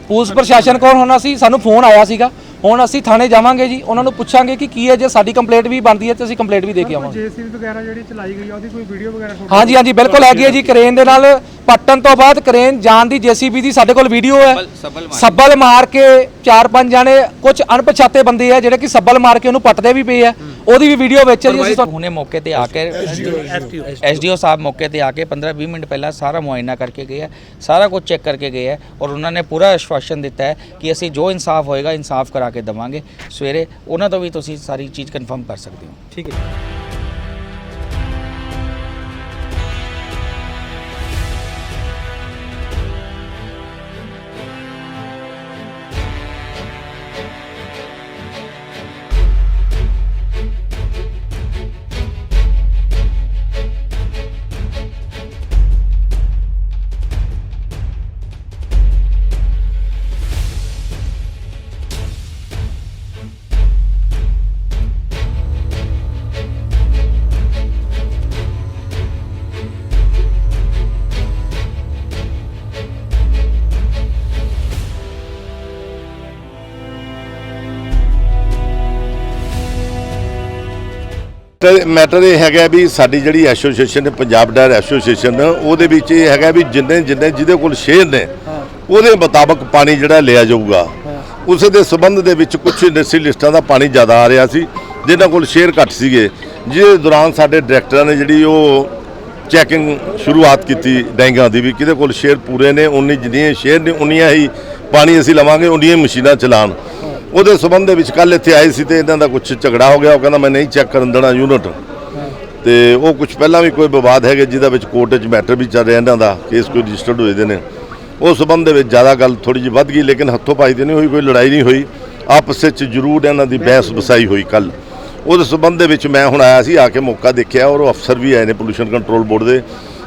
ਪੁਲਿਸ ਪ੍ਰਸ਼ਾਸਨ ਕੋਲ ਹੁਣ ਅਸੀਂ ਸਾਨੂੰ ਫੋਨ ਆਇਆ ਸੀਗਾ। ਹੁਣ ਅਸੀਂ ਥਾਣੇ ਜਾਵਾਂਗੇ ਜੀ ਉਹਨਾਂ ਨੂੰ ਪੁੱਛਾਂਗੇ ਕਿ ਕੀ ਹੈ ਜੇ ਸਾਡੀ ਕੰਪਲੇਂਟ ਵੀ ਬਣਦੀ ਹੈ ਤੇ ਅਸੀਂ ਕੰਪਲੇਂਟ ਵੀ ਦੇ ਕੇ ਆਵਾਂਗੇ। ਜੇਸੀਬੀ ਵਗੈਰਾ ਜਿਹੜੀ ਚਲਾਈ ਗਈ ਆ ਉਹਦੀ ਕੋਈ ਵੀਡੀਓ ਵਗੈਰਾ ਹਾਂਜੀ ਹਾਂਜੀ ਬਿਲਕੁਲ ਹੈਗੀ ਹੈ ਜੀ ਕ੍ਰੇਨ ਦੇ ਨਾਲ ਪੱਟਣ ਤੋਂ ਬਾਅਦ ਕ੍ਰੇਨ ਜਾਣ ਦੀ ਜੀਸੀਬੀ ਦੀ ਸਾਡੇ ਕੋਲ ਵੀਡੀਓ ਹੈ। ਸੱਬਲ ਮਾਰ। ਕੇ ਚਾਰ ਪੰਜ ਜਾਣੇ ਕੁਝ ਅਣਪਛਾਤੇ ਬੰਦੇ ਆ ਜਿਹੜੇ ਕਿ ਸੱਬਲ ਮਾਰ ਕੇ ਉਹਨੂੰ ਪੱਟਦੇ ਵੀ ਪਏ ਆ। ਉਹਦੀ ਵੀ ਵੀਡੀਓ ਵਿੱਚ ਹੈ ਜੀ ਅਸੀਂ ਤੁਹਾਨੂੰ ਹੁਣੇ ਮੌਕੇ ਤੇ ਆ ਕੇ ਐਸਡੀਓ ਸਾਹਿਬ ਮੌਕੇ ਤੇ ਆ ਕੇ 15-20 ਮਿੰਟ ਪਹਿਲਾਂ ਸਾਰਾ ਮੁਆਇਨਾ ਕਰਕੇ ਗਏ ਹੈ ਸਾਰਾ ਕੁਝ ਚੈੱਕ ਕਰਕੇ ਗਏ ਹੈ ਔਰ ਉਹਨਾਂ ਨੇ ਪੂਰਾ ਆਸ਼ਵਾਸਨ ਦਿੱਤਾ ਹੈ ਕਿ ਅਸੀਂ ਜੋ ਇਨਸਾਫ ਹੋਏਗਾ ਇਨਸਾਫ ਕਰਾ ਕੇ ਦਵਾਂਗੇ। ਸਵੇਰੇ ਉਹਨਾਂ ਤੋਂ ਵੀ ਤੁਸੀਂ ਸਾਰੀ ਚੀਜ਼ ਕਨਫਰਮ ਕਰ ਸਕਦੇ ਹੋ। ਠੀਕ ਹੈ ਮੈਟਰ ਮੈਟਰ ਇਹ ਹੈਗਾ ਵੀ ਸਾਡੀ ਜਿਹੜੀ ਐਸੋਸੀਏਸ਼ਨ ਹੈ ਪੰਜਾਬ ਡਾਇਰ ਐਸੋਸੀਏਸ਼ਨ ਉਹਦੇ ਵਿੱਚ ਇਹ ਹੈਗਾ ਵੀ ਜਿੰਨੇ ਜਿੰਨੇ ਜਿਹਦੇ ਕੋਲ ਸ਼ੇਅਰ ਨੇ, ਉਹਦੇ ਮੁਤਾਬਕ ਪਾਣੀ ਜਿਹੜਾ ਲਿਆ ਜਾਊਗਾ। ਉਸ ਦੇ ਸਬੰਧ ਦੇ ਵਿੱਚ ਕੁਝ ਇੰਡਸਟਰੀ ਲਿਸਟਾਂ ਦਾ ਪਾਣੀ ਜ਼ਿਆਦਾ ਆ ਰਿਹਾ ਸੀ ਜਿਹਨਾਂ ਕੋਲ ਸ਼ੇਅਰ ਘੱਟ ਸੀਗੇ। ਜਿਹਦੇ ਦੌਰਾਨ ਸਾਡੇ ਡਾਇਰੈਕਟਰਾਂ ਨੇ ਜਿਹੜੀ ਉਹ ਚੈਕਿੰਗ ਸ਼ੁਰੂਆਤ ਕੀਤੀ ਡੈਂਗਾਂ ਦੀ ਵੀ, ਕਿਹਦੇ ਕੋਲ ਸ਼ੇਰ ਪੂਰੇ ਨੇ, ਉਨੀ ਜਿੰਨੀਆਂ ਸ਼ੇਰ ਨੇ, ਉਨੀਆਂ ਹੀ ਪਾਣੀ ਅਸੀਂ ਲਵਾਂਗੇ, ਉਨੀਆਂ ਹੀ ਮਸ਼ੀਨਾਂ ਚਲਾਣ ਉਹਦੇ ਸਬੰਧ ਦੇ ਵਿੱਚ ਕੱਲ ਇੱਥੇ ਆਏ ਸੀ ਤੇ ਇਹਨਾਂ ਦਾ ਕੁਝ ਝਗੜਾ ਹੋ ਗਿਆ। ਉਹ ਕਹਿੰਦਾ, ਮੈਂ ਨਹੀਂ ਚੈੱਕ ਕਰਨ ਦੇਣਾ ਯੂਨਿਟ ਤੇ ਉਹ ਕੁਝ ਪਹਿਲਾਂ ਵੀ ਕੋਈ ਵਿਵਾਦ ਹੈਗੇ, ਜਿਹਦਾ ਵਿੱਚ ਕੋਰਟ 'ਚ ਮੈਟਰ ਵੀ ਚੱਲ ਰਿਹਾ ਇਹਨਾਂ ਦਾ ਕੇਸ ਕੋਈ ਰਜਿਸਟਰਡ ਹੋਏ ਦੇ ਨੇ। ਉਸ ਸਬੰਧ ਦੇ ਵਿੱਚ ਜ਼ਿਆਦਾ ਗੱਲ ਥੋੜੀ ਜਿਹੀ ਵੱਧ ਗਈ, ਲੇਕਿਨ ਹੱਥੋਂ ਪਾਈ ਤੇ ਨਹੀਂ ਹੋਈ, ਕੋਈ ਲੜਾਈ ਨਹੀਂ ਹੋਈ। ਆਪਸ ਵਿੱਚ ਜ਼ਰੂਰ ਇਹਨਾਂ ਦੀ ਬਹਿਸ ਵਸਾਈ ਹੋਈ ਕੱਲ ਉਹਦੇ ਸਬੰਧ ਦੇ ਵਿੱਚ ਮੈਂ ਹੁਣ ਆਇਆ ਸੀ, ਆ ਕੇ ਮੌਕਾ ਦੇਖਿਆ ਔਰ ਉਹ ਅਫਸਰ ਵੀ ਆਏ ਨੇ ਪੋਲੂਸ਼ਨ ਕੰਟਰੋਲ ਬੋਰਡ ਦੇ।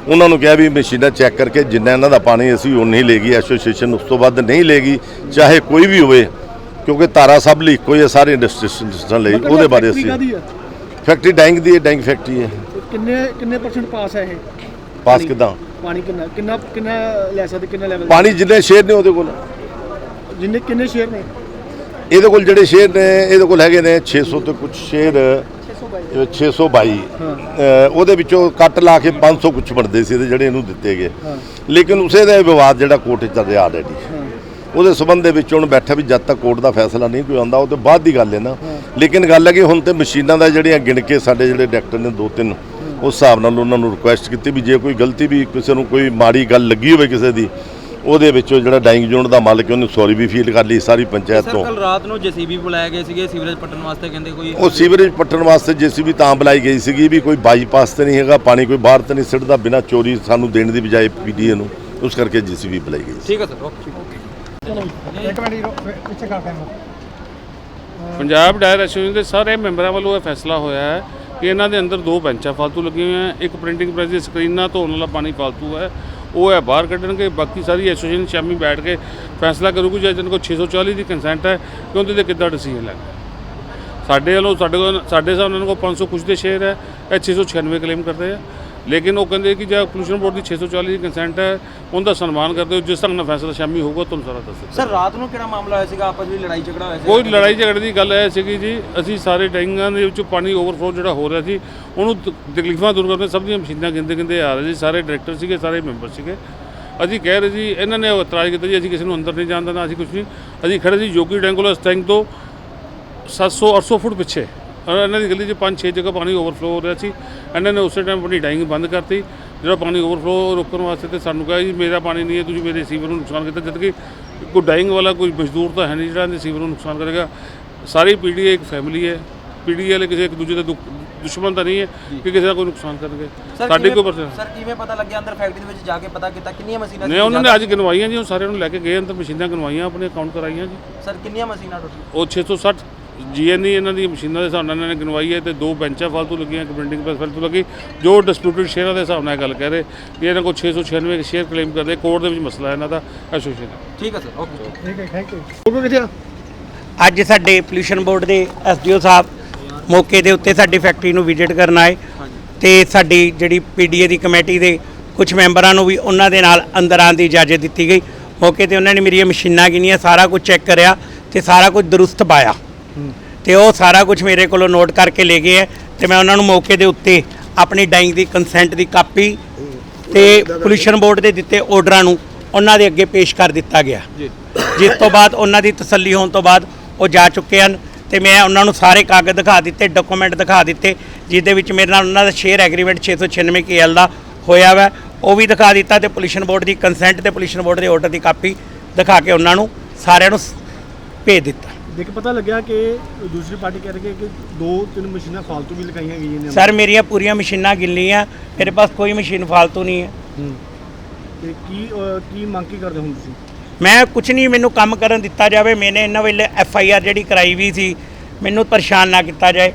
ਉਹਨਾਂ ਨੂੰ ਕਿਹਾ ਵੀ ਮਸ਼ੀਨਾਂ ਚੈੱਕ ਕਰਕੇ ਜਿੰਨਾ ਇਹਨਾਂ ਦਾ ਪਾਣੀ ਅਸੀਂ ਉਨੀ ਲੇਗੀ ਐਸੋਸੀਏਸ਼ਨ ਉਸ ਤੋਂ ਵੱਧ ਨਹੀਂ ਲੇਗੀ ਚਾਹੇ ਕੋਈ ਵੀ ਹੋਵੇ। ਕਿਉਂਕਿ ਤਾਰਾ ਸਭ ਲਈ ਇੱਕੋ ਹੀ ਹੈ ਸਾਰੇ ਇੰਡਸਟਰੀਆਂ ਲਈ। ਉਹਦੇ ਬਾਰੇ ਅਸੀਂ ਫੈਕਟਰੀ ਡੈਂਗ ਦੀ ਹੈ ਡੈਂਗ ਫੈਕਟਰੀ ਹੈ। ਕਿੰਨੇ ਕਿੰਨੇ ਪਰਸੈਂਟ ਪਾਸ ਹੈ ਇਹ? ਪਾਸ ਕਿਦਾਂ? ਪਾਣੀ ਕਿੰਨਾ ਕਿੰਨਾ ਕਿੰਨਾ ਲੈ ਸਕਦੇ ਕਿੰਨਾ ਲੈਵਲ ਪਾਣੀ ਜਿੰਨੇ ਸ਼ੇਰ ਨੇ ਉਹਦੇ ਕੋਲ। ਜਿੰਨੇ ਕਿੰਨੇ ਸ਼ੇਅਰ ਨੇ? ਇਹਦੇ ਕੋਲ ਜਿਹੜੇ ਸ਼ੇਰ ਨੇ ਇਹਦੇ ਕੋਲ ਹੈਗੇ ਨੇ 600 ਤੇ ਕੁਝ ਸ਼ੇਰ 622 ਅਹ ਉਹਦੇ ਵਿੱਚੋਂ ਕੱਟ ਲਾ ਕੇ 500 ਕੁਝ ਬਣਦੇ ਸੀ ਤੇ ਜਿਹੜੇ ਇਹਨੂੰ ਦਿੱਤੇ ਗਏ। ਲੇਕਿਨ ਉਸੇ ਦਾ ਵਿਵਾਦ ਜਿਹੜਾ ਕੋਰਟ 'ਚ ਚੱਲ ਰਿਹਾ ਆਲਰੇਡੀ ਉਹਦੇ ਸਬੰਧ ਦੇ ਵਿੱਚ ਹੁਣ ਬੈਠਾ ਵੀ ਜਦ ਤੱਕ ਕੋਰਟ ਦਾ ਫੈਸਲਾ ਨਹੀਂ ਕੋਈ ਆਉਂਦਾ ਉਹ ਤੇ ਬਾਅਦ ਦੀ ਗੱਲ ਹੈ ਨਾ। ਲੇਕਿਨ ਗੱਲ ਹੈ ਕਿ ਹੁਣ ਤੇ ਮਸ਼ੀਨਾਂ ਦਾ ਜਿਹੜੀਆਂ ਗਿਣ ਕੇ ਸਾਡੇ ਜਿਹੜੇ ਡਾਕਟਰ ਨੇ ਦੋ ਤਿੰਨ ਉਸ ਹਿਸਾਬ ਨਾਲ ਉਹਨਾਂ ਨੂੰ ਰਿਕੁਐਸਟ ਕੀਤੀ ਵੀ ਜੇ ਕੋਈ ਗਲਤੀ ਵੀ ਕਿਸੇ ਨੂੰ ਕੋਈ ਮਾੜੀ ਗੱਲ ਲੱਗੀ ਹੋਵੇ ਕਿਸੇ ਦੀ ਉਹਦੇ ਵਿੱਚੋਂ ਜਿਹੜਾ ਡਾਈਂਗ ਯੂਨਿਟ ਦਾ ਮਾਲਕ ਉਹਨੇ ਸੌਰੀ ਵੀ ਫੀਲ ਕਰ ਲਈ ਸਾਰੀ ਪੰਚਾਇਤ ਤੋਂ। ਕੱਲ ਰਾਤ ਨੂੰ ਜੀਸੀਬੀ ਬੁਲਾਏ ਗਏ ਸੀਗੇ ਸੀਵਰੇਜ ਪੱਟਣ ਵਾਸਤੇ ਕਹਿੰਦੇ ਕੋਈ ਉਹ ਸੀਵਰੇਜ ਪੱਟਣ ਵਾਸਤੇ ਜੀਸੀਬੀ ਤਾਂ ਬੁਲਾਈ ਗਈ ਸੀਗੀ ਵੀ ਕੋਈ ਬਾਈਪਾਸ ਤੇ ਨਹੀਂ ਹੈਗਾ ਪਾਣੀ ਕੋਈ ਬਾਹਰ ਤੇ ਨਹੀਂ ਸਿੱਟਦਾ ਬਿਨਾਂ ਚੋਰੀ ਸਾਨੂੰ ਦੇਣ ਦੀ ਬਜਾਏ ਪੀਡੀਏ ਨੂੰ ਉਸ ਕਰਕੇ ਜੀਸੀਬੀ ਬੁਲਾਈ ਗਈ ਠੀਕ ਹੈ ਸਰ ਓਕੇ। ਇੱਕ ਮਿੰਟ ਰੁਕੋ, ਪਿੱਛੇ ਕਰ ਟਾਈਮ ਪੰਜਾਬ ਡਾਇਰ ਐਸੋਸੀਏਸ਼ਨ ਦੇ ਸਾਰੇ ਮੈਂਬਰਾਂ ਵੱਲੋਂ ਇਹ ਫੈਸਲਾ ਹੋਇਆ ਹੈ ਕਿ ਇਹਨਾਂ ਦੇ ਅੰਦਰ ਦੋ ਬੈਂਚਾਂ ਫਾਲਤੂ ਲੱਗੀਆਂ ਹੋਈਆਂ ਇੱਕ ਪ੍ਰਿੰਟਿੰਗ ਪ੍ਰੈਸ ਦੀ ਸਕਰੀਨ ਨਾਲ ਧੋਣ ਵਾਲਾ ਪਾਣੀ ਫਾਲਤੂ ਹੈ। ਉਹ ਹੈ ਬਾਹਰ ਕੱਢਣਗੇ ਬਾਕੀ ਸਾਰੀ ਐਸੋਸੀਏਸ਼ਨ ਸ਼ਾਮੀ ਬੈਠ ਕੇ ਫੈਸਲਾ ਕਰੂਗੀ ਜੇ ਇਹਨਾਂ ਕੋਲ 640 ਦੀ ਕੰਸੈਂਟ ਹੈ ਕਿ ਉਹਦੇ ਤੇ ਕਿੱਦਾਂ ਡਿਸੀਜਨ ਲੈਣਾ ਸਾਡੇ ਵੱਲੋਂ ਸਾਡੇ ਕੋਲ ਸਾਡੇ ਹਿਸਾਬ ਨਾਲ ਇਹਨਾਂ ਕੋਲ 500 ਕੁਛ ਦੇ ਸ਼ੇਅਰ ਹੈ। ਇਹ 696 ਕਲੇਮ ਕਰਦੇ ਆ। ਲੇਕਿਨ ਉਹ ਕਹਿੰਦੇ ਕਿ ਜੇ ਪੋਲੂਸ਼ਨ ਬੋਰਡ ਦੀ 640 ਦੀ ਕੰਸੈਂਟ ਹੈ ਉਹਦਾ ਸਨਮਾਨ ਕਰਦੇ ਹੋ ਜਿਸ ਤਰ੍ਹਾਂ ਨਾਲ ਫੈਸਲਾ ਸ਼ਾਮੀ ਹੋਊਗਾ ਤੁਹਾਨੂੰ ਸਾਰਾ ਦੱਸ ਸਰ ਰਾਤ ਨੂੰ ਕਿਹੜਾ ਮਾਮਲਾ ਹੋਇਆ ਸੀਗਾ? ਆਪਸ ਵਿੱਚ ਲੜਾਈ ਝਗੜਾ ਹੋਇਆ ਸੀ ਕੋਈ ਲੜਾਈ ਝਗੜੇ ਦੀ ਗੱਲ ਐ ਸੀਗੀ ਜੀ ਅਸੀਂ ਸਾਰੇ ਟੈਂਕਾਂ ਦੇ ਵਿੱਚ ਪਾਣੀ ਓਵਰਫਲੋ ਜਿਹੜਾ ਹੋ ਰਿਹਾ ਸੀ ਉਹਨੂੰ ਤਕਲੀਫਾਂ ਦੂਰ ਕਰਨ ਸਭ ਦੀਆਂ ਮਸ਼ੀਨਾਂ ਗਿੰਦੇ ਗਿੰਦੇ ਆ ਰਹੇ ਸੀ ਸਾਰੇ ਡਾਇਰੈਕਟਰ ਸੀਗੇ ਸਾਰੇ ਮੈਂਬਰ ਸੀਗੇ। ਅਸੀਂ ਕਹਿ ਰਹੇ ਸੀ ਇਹਨਾਂ ਨੇ ਇਤਰਾਜ਼ ਕੀਤਾ ਜੀ ਅਸੀਂ ਕਿਸੇ ਨੂੰ ਅੰਦਰ ਨਹੀਂ ਜਾਣ ਦੇਣਾ ਅਸੀਂ ਕੁਝ ਨਹੀਂ। ਅਸੀਂ ਖੜੇ ਸੀ ਜੋਗੀ ਟੈਂਕੋਲਸ ਟੈਂਕ ਤੋਂ 700 800 ਫੁੱਟ ਪਿੱਛੇ। ਔਰ ਇਹਨਾਂ ਦੀ ਗਲੀ 'ਚ ਪੰਜ ਛੇ ਜਗ੍ਹਾ ਪਾਣੀ ਓਵਰਫਲੋ ਹੋ ਰਿਹਾ ਸੀ। ਇਹਨਾਂ ਨੇ ਉਸੇ ਟਾਈਮ ਆਪਣੀ ਡਾਈਂਗ ਬੰਦ ਕਰਤੀ। ਜਿਹੜਾ ਪਾਣੀ ਓਵਰਫਲੋ ਰੋਕਣ ਵਾਸਤੇ ਤੇ ਸਾਨੂੰ ਕਿਹਾ ਜੀ ਮੇਰਾ ਪਾਣੀ ਨਹੀਂ ਹੈ ਤੁਸੀਂ ਮੇਰੇ ਸੀਵਰ ਨੂੰ ਨੁਕਸਾਨ ਕੀਤਾ। ਜਦ ਕਿ ਕੋਈ ਡਾਈਂਗ ਵਾਲਾ ਕੋਈ ਮਜ਼ਦੂਰ ਤਾਂ ਹੈ ਨਹੀਂ ਜਿਹੜਾ ਇਹਦੇ ਸੀਵਰ ਨੂੰ ਨੁਕਸਾਨ ਕਰੇਗਾ। ਸਾਰੀ ਪੀੜ੍ਹੀ ਇੱਕ ਫੈਮਿਲੀ ਹੈ। ਪੀੜ੍ਹੀ ਵਾਲੇ ਕਿਸੇ ਇੱਕ ਦੂਜੇ ਦਾ ਦੁੱਖ- ਦੁਸ਼ਮਣ ਤਾਂ ਨਹੀਂ ਹੈ ਕਿ ਕਿਸੇ ਦਾ ਕੋਈ ਨੁਕਸਾਨ ਕਰਨਗੇ। ਸਾਡੀ ਕੋਈ ਪਰਸਨ ਸਰ ਕਿਵੇਂ ਪਤਾ ਲੱਗਿਆ ਅੰਦਰ ਫੈਕਟਰੀ ਦੇ ਵਿੱਚ ਜਾ ਕੇ ਪਤਾ ਕੀਤਾ? ਕਿੰਨੀਆਂ ਮਸ਼ੀਨਾਂ ਨੇ ਉਹਨਾਂ ਨੇ ਅੱਜ ਗਿਣਵਾਈਆਂ ਜੀ ਉਹ ਸਾਰਿਆਂ ਨੂੰ ਲੈ ਕੇ ਗਏ ਅੰਦਰ ਮਸ਼ੀਨਾਂ ਗਿਣਵਾਈਆਂ ਆਪਣੇ ਅਕਾਊਂਟ ਕਰਾਈਆਂ ਜੀ। ਸਰ ਕਿੰਨੀਆਂ ਮਸ਼ੀਨਾਂ ਟੋਟਲ ਉਹ 660 ਜੀਐਨਈ ਇਹਨਾਂ ਦੀ ਮਸ਼ੀਨਾਂ ਦੇ ਹਿਸਾਬ ਨਾਲ ਇਹਨਾਂ ਨੇ ਗਿਣਵਾਈ ਹੈ ਤੇ ਦੋ ਬੈਂਚਾਂ ਫਾਲਤੂ ਲੱਗੀਆਂ ਇੱਕ ਬਿਲਡਿੰਗ ਪਰ ਫਾਲਤੂ ਲੱਗੀ ਜੋ ਡਿਸਪਿਊਟਡ ਸ਼ੇਅਰਾਂ ਦੇ ਹਿਸਾਬ ਨਾਲ ਇਹ ਗੱਲ ਕਹਿ ਰਹੇ ਕਿ ਇਹਨਾਂ ਕੋਲ 696 ਸ਼ੇਅਰ ਕਲੇਮ ਕਰਦੇ ਕੋਰਟ ਦੇ ਵਿੱਚ ਮਸਲਾ ਹੈ ਇਹਨਾਂ ਦਾ ਐਸੋਸੀਏਸ਼ਨ ਦਾ ਠੀਕ ਹੈ ਸਰ ਓਕੇ। ਠੀਕ ਹੈ ਥੈਂਕ ਯੂ ਕਿੱਥੇ ਅੱਜ ਸਾਡੇ ਪੋਲੂਸ਼ਨ ਬੋਰਡ ਦੇ ਐਸਡੀਓ ਸਾਹਿਬ ਮੌਕੇ ਦੇ ਉੱਤੇ ਸਾਡੀ ਫੈਕਟਰੀ ਨੂੰ ਵਿਜ਼ਿਟ ਕਰਨ ਆਏ ਤੇ ਸਾਡੀ ਜਿਹੜੀ ਪੀਡੀਏ ਦੀ ਕਮੇਟੀ ਦੇ ਕੁਝ ਮੈਂਬਰਾਂ ਨੂੰ ਵੀ ਉਹਨਾਂ ਦੇ ਨਾਲ ਅੰਦਰ ਆਉਣ ਦੀ ਇਜਾਜ਼ਤ ਦਿੱਤੀ ਗਈ। ਮੌਕੇ ਤੇ ਉਹਨਾਂ ਨੇ ਮੇਰੀਆਂ ਮਸ਼ੀਨਾਂ ਗਿਣੀਆਂ ਸਾਰਾ ਕੁਝ ਚੈੱਕ ਕਰਿਆ ਤੇ ਸਾਰਾ ਕੁਝ ਦਰੁਸਤ ਪਾਇਆ। ਤੇ ਉਹ ਸਾਰਾ ਕੁਝ ਮੇਰੇ ਕੋਲੋਂ ਨੋਟ ਕਰਕੇ ਲੈ ਗਏ ਹੈ ਤੇ ਮੈਂ ਉਹਨਾਂ ਨੂੰ ਮੌਕੇ ਦੇ ਉੱਤੇ ਆਪਣੀ ਡਾਈਂਗ ਦੀ ਕੰਸੈਂਟ ਦੀ ਕਾਪੀ ਤੇ ਪੋਲੂਸ਼ਨ ਬੋਰਡ ਦੇ ਦਿੱਤੇ ਆਰਡਰਾਂ ਨੂੰ ਉਹਨਾਂ ਦੇ ਅੱਗੇ ਪੇਸ਼ ਕਰ ਦਿੱਤਾ ਗਿਆ। ਜਿਸ ਤੋਂ ਬਾਅਦ ਉਹਨਾਂ ਦੀ ਤਸੱਲੀ ਹੋਣ ਤੋਂ ਬਾਅਦ ਉਹ ਜਾ ਚੁੱਕੇ ਹਨ ਤੇ ਮੈਂ ਉਹਨਾਂ ਨੂੰ ਸਾਰੇ ਕਾਗਜ਼ ਦਿਖਾ ਦਿੱਤੇ ਡਾਕੂਮੈਂਟ ਦਿਖਾ ਦਿੱਤੇ ਜਿਸ ਦੇ ਵਿੱਚ ਮੇਰੇ ਨਾਲ ਉਹਨਾਂ ਦਾ ਸ਼ੇਅਰ ਐਗਰੀਮੈਂਟ 696 ਕੇਐਲ ਦਾ ਹੋਇਆ ਵਾ। ਉਹ ਵੀ ਦਿਖਾ ਦਿੱਤਾ ਤੇ ਪੋਲੂਸ਼ਨ ਬੋਰਡ ਦੀ ਕੰਸੈਂਟ ਤੇ ਪੋਲੂਸ਼ਨ ਬੋਰਡ ਦੇ ਆਰਡਰ ਦੀ ਕਾਪੀ ਦਿਖਾ ਕੇ ਉਹਨਾਂ ਨੂੰ ਸਾਰਿਆਂ ਨੂੰ ਭੇਜ ਦਿੱਤਾ। ਦੇਖ ਪਤਾ ਲੱਗਿਆ ਕਿ ਦੂਸਰੀ ਪਾਰਟੀ ਕਹਿ ਰਹੀ ਹੈ ਕਿ ਦੋ ਤਿੰਨ ਮਸ਼ੀਨਾਂ ਫਾਲਤੂ ਵੀ ਲਗਾਈਆਂ ਗਈਆਂ ਨੇ। ਸਰ ਮੇਰੀਆਂ ਪੂਰੀਆਂ ਮਸ਼ੀਨਾਂ ਗਿੱਲੀਆਂ ਮੇਰੇ ਪਾਸ ਕੋਈ ਮਸ਼ੀਨ ਫਾਲਤੂ ਨਹੀਂ ਹੈ। ਤੇ ਕੀ ਅਹ, ਕੀ ਮੰਗ ਕੀ ਕਰਦੇ ਹੋ ਤੁਸੀਂ? ਮੈਂ ਕੁਝ ਨਹੀਂ ਮੈਨੂੰ ਕੰਮ ਕਰਨ ਦਿੱਤਾ ਜਾਵੇ। ਮੈਨੇ ਇਹਨਾਂ ਵੇਲੇ ਐਫ ਆਈ ਆਰ ਜਿਹੜੀ ਕਰਾਈ ਵੀ ਸੀ ਮੈਨੂੰ ਪਰੇਸ਼ਾਨ ਨਾ ਕੀਤਾ ਜਾਏ।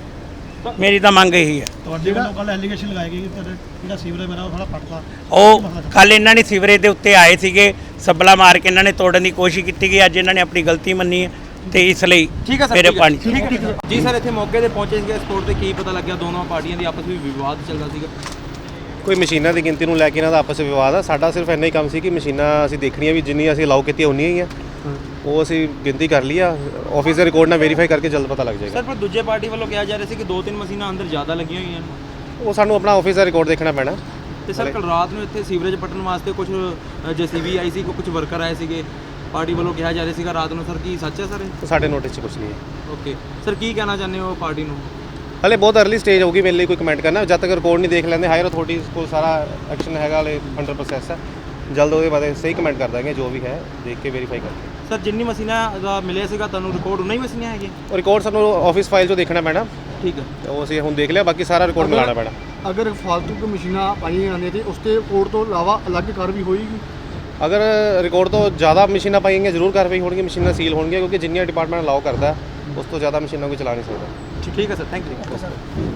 ਮੇਰੀ ਤਾਂ ਮੰਗ ਇਹੀ ਹੈ। ਤੁਹਾਡੇ ਵੱਲੋਂ ਕੱਲ ਐਲੀਗੇਸ਼ਨ ਲਗਾਏ ਗਏ ਕਿ ਤੁਹਾਡਾ ਜਿਹੜਾ ਸੀਵਰੇਜ ਮੇਰਾ ਉਹ ਥੋੜਾ ਫਟਦਾ ਉਹ ਕੱਲ ਇਹਨਾਂ ਨੇ ਸੀਵਰੇਜ ਦੇ ਉੱਤੇ ਆਏ ਸੀਗੇ ਸੱਬਲਾ ਮਾਰ ਕੇ ਇਹਨਾਂ ਨੇ ਤੋੜਨ ਦੀ ਕੋਸ਼ਿਸ਼ ਕੀਤੀ ਗਈ। ਅੱਜ ਇਹਨਾਂ ਨੇ ਆਪਣੀ ਗਲਤੀ ਮੰਨੀ ਹੈ। ਤੇ ਇਸ ਲਈ ਠੀਕ ਹੈ ਸਰ ਮੇਰੇ। ਪਾਣੀ ਠੀਕ ਹੈ। ਜੀ ਸਰ ਇੱਥੇ ਮੌਕੇ ਤੇ ਪਹੁੰਚੇ ਸੀਗੇ ਸਪੋਰਟ ਤੇ ਕੀ ਪਤਾ ਲੱਗਿਆ ਦੋਨੋਂ ਪਾਰਟੀਆਂ ਦੀ ਆਪਸ ਵਿੱਚ ਵਿਵਾਦ ਚੱਲਦਾ ਸੀਗਾ। ਕੋਈ ਮਸ਼ੀਨਾਂ ਦੀ ਗਿਣਤੀ ਨੂੰ ਲੈ ਕੇ ਇਹਨਾਂ ਦਾ ਆਪਸ ਵਿੱਚ ਵਿਵਾਦ ਆ। ਸਾਡਾ ਸਿਰਫ ਇੰਨਾ ਹੀ ਕੰਮ ਸੀ ਕਿ ਮਸ਼ੀਨਾਂ ਅਸੀਂ ਦੇਖਣੀਆਂ ਵੀ ਜਿੰਨੀ ਅਸੀਂ ਅਲਾਉ ਕੀਤੀਆਂ ਉਨੀਆਂ ਹੀ ਆ। ਉਹ ਅਸੀਂ ਗਿਣਤੀ ਕਰ ਲਈ ਆ। ਆਫਿਸ ਦੇ ਰਿਕਾਰਡ ਨਾਲ ਵੈਰੀਫਾਈ ਕਰਕੇ ਜਲਦ ਪਤਾ ਲੱਗ ਜਾਏਗਾ। ਸਰ ਪਰ ਦੂਜੇ ਪਾਰਟੀ ਵੱਲੋਂ ਕਿਹਾ ਜਾ ਰਿਹਾ ਸੀ ਕਿ ਦੋ ਤਿੰਨ ਮਸ਼ੀਨਾਂ ਅੰਦਰ ਜ਼ਿਆਦਾ ਲੱਗੀਆਂ ਹੋਈਆਂ ਨੇ। ਉਹ ਸਾਨੂੰ ਆਪਣਾ ਆਫਿਸ ਦਾ ਰਿਕਾਰਡ ਦੇਖਣਾ ਪੈਣਾ। ਤੇ ਸਰ ਕੱਲ ਰਾਤ ਨੂੰ ਇੱਥੇ ਸੀਵਰੇਜ ਪੱਟਣ ਵਾਸਤੇ ਕੁਝ ਜੀਸੀਬੀ ਆਈ ਸੀ ਕੁਝ ਵਰਕਰ ਆਏ ਸੀਗੇ। ਪਾਰਟੀ ਵੱਲੋਂ ਕਿਹਾ ਜਾ ਰਿਹਾ ਸੀਗਾ ਰਾਤ ਨੂੰ ਸਰ ਕੀ ਸੱਚ ਹੈ ਸਰ ਉਹ ਸਾਡੇ ਨੋਟਿਸ 'ਚ ਕੁਝ ਨਹੀਂ ਹੈ। ਓਕੇ। ਸਰ ਕੀ ਕਹਿਣਾ ਚਾਹੁੰਦੇ ਹੋ ਪਾਰਟੀ ਨੂੰ? ਹਲੇ ਬਹੁਤ ਅਰਲੀ ਸਟੇਜ ਹੋਊਗੀ ਮੇਰੇ ਲਈ ਕੋਈ ਕਮੈਂਟ ਕਰਨਾ। ਜਦ ਤੱਕ ਰਿਕਾਰਡ ਨਹੀਂ ਦੇਖ ਲੈਂਦੇ ਹਾਇਰ ਅਥਾਰਟੀਜ਼ ਕੋਲ ਸਾਰਾ ਐਕਸ਼ਨ ਹੈਗਾ ਹਲੇ ਅੰਡਰ ਪ੍ਰੋਸੈਸ ਹੈ। ਜਲਦ ਉਹਦੇ ਬਾਰੇ ਸਹੀ ਕਮੈਂਟ ਕਰ ਦਾਂਗੇ ਜੋ ਵੀ ਹੈ ਦੇਖ ਕੇ ਵੈਰੀਫਾਈ ਕਰਕੇ ਸਰ ਜਿੰਨੀ ਮਸ਼ੀਨਾਂ ਦਾ ਮਿਲਿਆ ਸੀਗਾ ਤੁਹਾਨੂੰ ਰਿਕਾਰਡ ਉਨਾ ਹੀ ਮਸ਼ੀਨਾਂ ਹੈਗੀਆਂ? ਉਹ ਰਿਕਾਰਡ ਸਾਨੂੰ ਆਫਿਸ ਫਾਈਲ 'ਚੋਂ ਦੇਖਣਾ ਪੈਣਾ। ਠੀਕ ਹੈ। ਤੇ ਉਹ ਅਸੀਂ ਹੁਣ ਦੇਖ ਲਿਆ ਬਾਕੀ ਸਾਰਾ ਰਿਕਾਰਡ ਮਿਲਾਉਣਾ ਪੈਣਾ। ਅਗਰ ਫਾਲਤੂ ਕੋਈ ਮਸ਼ੀਨਾਂ ਪਾਈਆਂ ਜਾਂਦੀਆਂ ਤੇ ਉਸ ਤੇ ਕੋਡ ਤੋਂ ਇਲਾਵਾ ਅਲੱਗ ਕਾਰਵਾਈ ਹੋਏਗੀ? ਅਗਰ ਰਿਕਾਰਡ ਤੋਂ ਜ਼ਿਆਦਾ ਮਸ਼ੀਨਾਂ ਪਾਈਆਂ ਜ਼ਰੂਰ ਕਾਰਵਾਈ ਹੋਣਗੀਆਂ, ਮਸ਼ੀਨਾਂ ਸੀਲ ਹੋਣਗੀਆਂ, ਕਿਉਂਕਿ ਜਿੰਨੀਆਂ ਡਿਪਾਰਟਮੈਂਟ ਅਲਾਉ ਕਰਦਾ, ਉਸ ਤੋਂ ਜ਼ਿਆਦਾ ਮਸ਼ੀਨਾਂ ਕੋਈ ਚਲਾ ਨਹੀਂ ਸਕਦਾ। ਠੀਕ ਹੈ ਸਰ ਥੈਂਕ ਯੂ